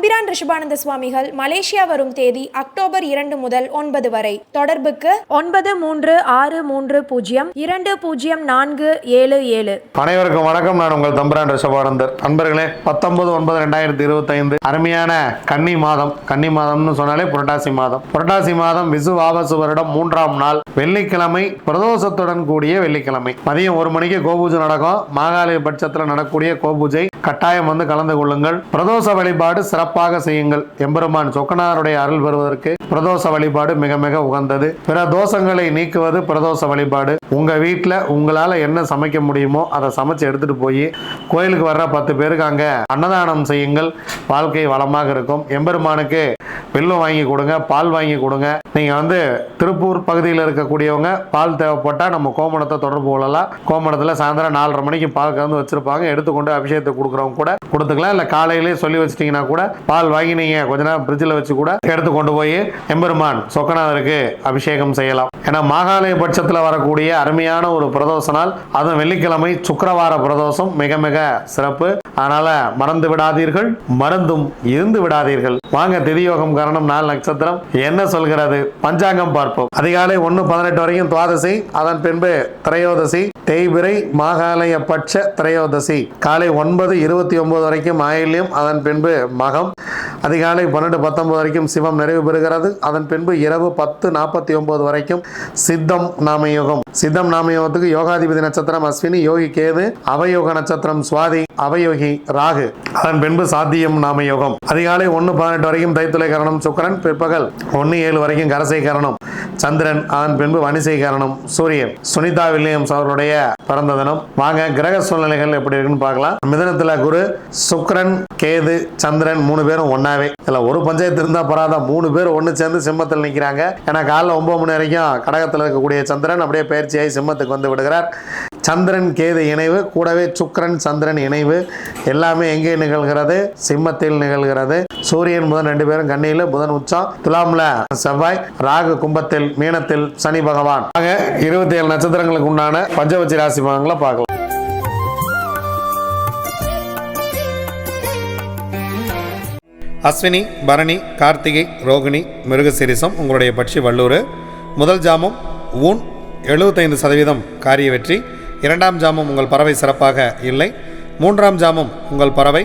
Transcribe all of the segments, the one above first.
தம்பிரான் ரிஷபானந்த சுவாமிகள் மலேசியா வரும் தேதி அக்டோபர் இரண்டு முதல் ஒன்பது வரை. தொடர்புக்கு ஒன்பது மூன்று ஆறு மூன்று பூஜ்ஜியம் இரண்டு பூஜ்ஜியம் நான்கு ஏழு ஏழு. அனைவருக்கும் வணக்கம். நான் உங்கள் தம்பிரான் ரிஷபானந்தர். நண்பர்களே பத்தொன்பது ஒன்பது ரெண்டாயிரத்தி இருபத்தைந்து அருமையான கன்னி மாதம். கன்னி மாதம்னு சொன்னாலே புரட்டாசி மாதம். புரட்டாசி மாதம் விசு ஆபசு வருடம் மூன்றாம் நாள். வெள்ளிக்கிழமை பிரதோஷத்துடன் கூடிய வெள்ளிக்கிழமை. மதியம் ஒரு மணிக்கு கோபூஜை நடக்கும். மாகாலய பட்சத்தில் நடக்கக்கூடிய கோபூஜை கட்டாயம் வந்து கலந்து கொள்ளுங்கள். பிரதோஷ வழிபாடு சிறப்பு சிறப்பாக செய்யுங்கள். எம்பெருமான் சொக்கனாருடைய அருள் பெறுவதற்கு பிரதோஷ வழிபாடு மிக மிக உகந்தது. பிற தோஷங்களை நீக்குவது பிரதோஷ வழிபாடு. உங்கள் வீட்டில் உங்களால் என்ன சமைக்க முடியுமோ அதை சமைச்சு எடுத்துகிட்டு போய் கோயிலுக்கு வர்ற பத்து பேருக்கு அங்கே அன்னதானம் செய்யுங்கள். வாழ்க்கை வளமாக இருக்கும். எம்பெருமானுக்கு வெல்லம் வாங்கி கொடுங்க பால் வாங்கி கொடுங்க. நீங்கள் வந்து திருப்பூர் பகுதியில் இருக்கக்கூடியவங்க பால் தேவைப்பட்டால் நம்ம கோமணத்தை தொடர்பு கொள்ளலாம். கோமணத்தில் சாயந்தரம் நாலரை மணிக்கு பால் கலந்து வச்சுருப்பாங்க. எடுத்துக்கொண்டு அபிஷேகத்தை கொடுக்குறவங்க கூட கொடுத்துக்கலாம். இல்லை காலையிலே சொல்லி வச்சிட்டிங்கன்னா கூட பால் வாங்கி நீங்கள் கொஞ்ச நேரம் ஃப்ரிட்ஜில் வச்சு கூட எடுத்து கொண்டு போய் எம்பெருமான் சொக்கநாதருக்கு அபிஷேகம் செய்யலாம். ஏன்னா மாகாலய பட்சத்தில் வரக்கூடிய அருமையான ஒரு பிரதோஷ நாள் அதுவும் வெள்ளிக்கிழமை சுக்கிரவார பிரதோஷம் மிக மிக சிறப்பு. அதனால மறந்து விடாதீர்கள் மருந்தும் இருந்து விடாதீர்கள். வாங்க திதியோகம் காரணம் நாலு நட்சத்திரம். என்ன சொல்கிறது? பஞ்சாங்கம் பார்ப்போம். அதிகாலை ஒன்று பதினெட்டு வரைக்கும் துவாதசி அதன் பின்பு திரையோதசி தேய்பிரை மாகாலய பட்ச திரையோதசி. காலை ஒன்பது இருபத்தி ஒன்பது வரைக்கும் ஆயில்யம் அதன் பின்பு மகம். அதிகாலை பன்னெண்டு பத்தொன்பது வரைக்கும் சிவம் நிறைவு பெறுகிறது. அதன் பின்பு இரவு பத்து நாற்பத்தி ஒன்பது வரைக்கும் சித்தம் நாமயோகம். சித்தம் நாமயோகத்துக்கு யோகாதிபதி நட்சத்திரம் அஸ்வினி யோகி கேது அவயோக நட்சத்திரம் சுவாதி அவயோகி ராகு. அதன் பின்பு சாத்தியம் நாமயோகம். அதிகாலை ஒன்று பதினெட்டு வரைக்கும் தைத்துளை கரணம் சுக்கரன். பிற்பகல் ஒன்று ஏழு வரைக்கும் கரசை கரணம் சந்திரன். அதன் பின்பு வணிசை கரணம் சூரியன். சுனிதா வில்லியம்ஸ் அவர்களுடைய பிறந்த தினம். வாங்க கிரக சூழ்நிலைகள் எப்படி இருக்குன்னு பார்க்கலாம். மிதனத்தில் குரு சுக்ரன் கேது சந்திரன் மூணு பேரும் ஒன்னாவே. இதில் ஒரு பஞ்சாயத்து இருந்தால் பராதா மூணு பேர் ஒன்று சேர்ந்து சிம்மத்தில் நிற்கிறாங்க ஏன்னா காலைல ஒன்பது மணி வரைக்கும் கடகத்தில் இருக்கக்கூடிய சந்திரன் அப்படியே பயிற்சியாகி சிம்மத்துக்கு வந்து விடுகிறார். சந்திரன் கேது இணைவு கூடவே சுக்ரன் சந்திரன் இணைவு. எல்லாமே எங்கே நிகழ்கிறது? சிம்மத்தில் நிகழ்கிறது. சூரியன் புதன் ரெண்டு பேரும் கண்ணியில் புதன் உச்சம் துலாம்ல செவ்வாய் ராகு கும்பத்தில் மீனத்தில் சனி பகவான். ஆக இருபத்தி ஏழு நட்சத்திரங்களுக்கு உண்டான பஞ்சவச்சி ராசி பகங்களை பார்க்கலாம். அஸ்வினி பரணி கார்த்திகை ரோகிணி மிருகசிரிசம் உங்களுடைய பட்சி வல்லூர் முதல் ஜாமம் ஊன். எழுபத்தைந்து சதவீதம் காரிய வெற்றி. இரண்டாம் ஜாமம் உங்கள் பறவை சிறப்பாக இல்லை. மூன்றாம் ஜாமம் உங்கள் பறவை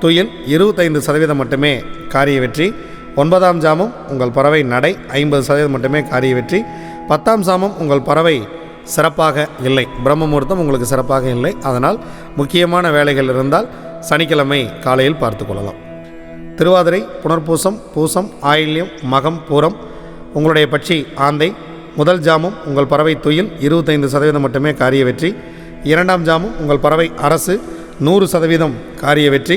துயில் இருபத்தைந்து சதவீதம் மட்டுமே காரிய வெற்றி ஒன்பதாம் ஜாமம் உங்கள் பறவை நடை ஐம்பது சதவீதம் மட்டுமே காரிய வெற்றி பத்தாம் சாமம் உங்கள் பறவை சிறப்பாக இல்லை பிரம்ம முகூர்த்தம் உங்களுக்கு சிறப்பாக இல்லை அதனால் முக்கியமான வேலைகள் இருந்தால் சனிக்கிழமை காலையில் பார்த்து கொள்ளலாம். திருவாதிரை புனர்பூசம் பூசம் ஆயில்யம் மகம் பூரம் உங்களுடைய பட்சி ஆந்தை முதல் ஜாமம் உங்கள் பறவை துயில் இருபத்தைந்து சதவீதம் மட்டுமே காரிய வெற்றி இரண்டாம் ஜாமம் உங்கள் பறவை அரசு நூறு சதவீதம் காரிய வெற்றி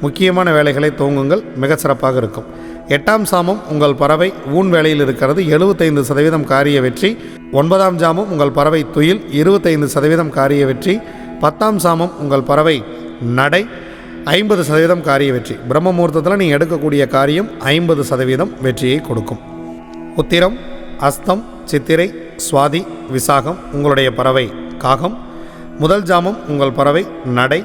முக்கியமான வேலைகளை துவங்குங்கள். மிக சிறப்பாக இருக்கும். எட்டாம் சாமம் உங்கள் பறவை ஊன் வேலையில் இருக்கிறது. எழுபத்தைந்து சதவீதம் காரிய வெற்றி. ஒன்பதாம் ஜாமம் உங்கள் பறவை துயில். இருபத்தைந்து சதவீதம் காரிய வெற்றி. பத்தாம் சாமம் உங்கள் பறவை நடை. ஐம்பது சதவீதம் காரிய வெற்றி. பிரம்ம முகூர்த்தத்தில் நீங்கள் எடுக்கக்கூடிய காரியம் ஐம்பது சதவீதம் வெற்றியை கொடுக்கும். உத்திரம் அஸ்தம் சித்திரை சுவாதி விசாகம் உங்களுடைய பறவை காகம். முதல் ஜாமம் உங்கள் பறவை நடை.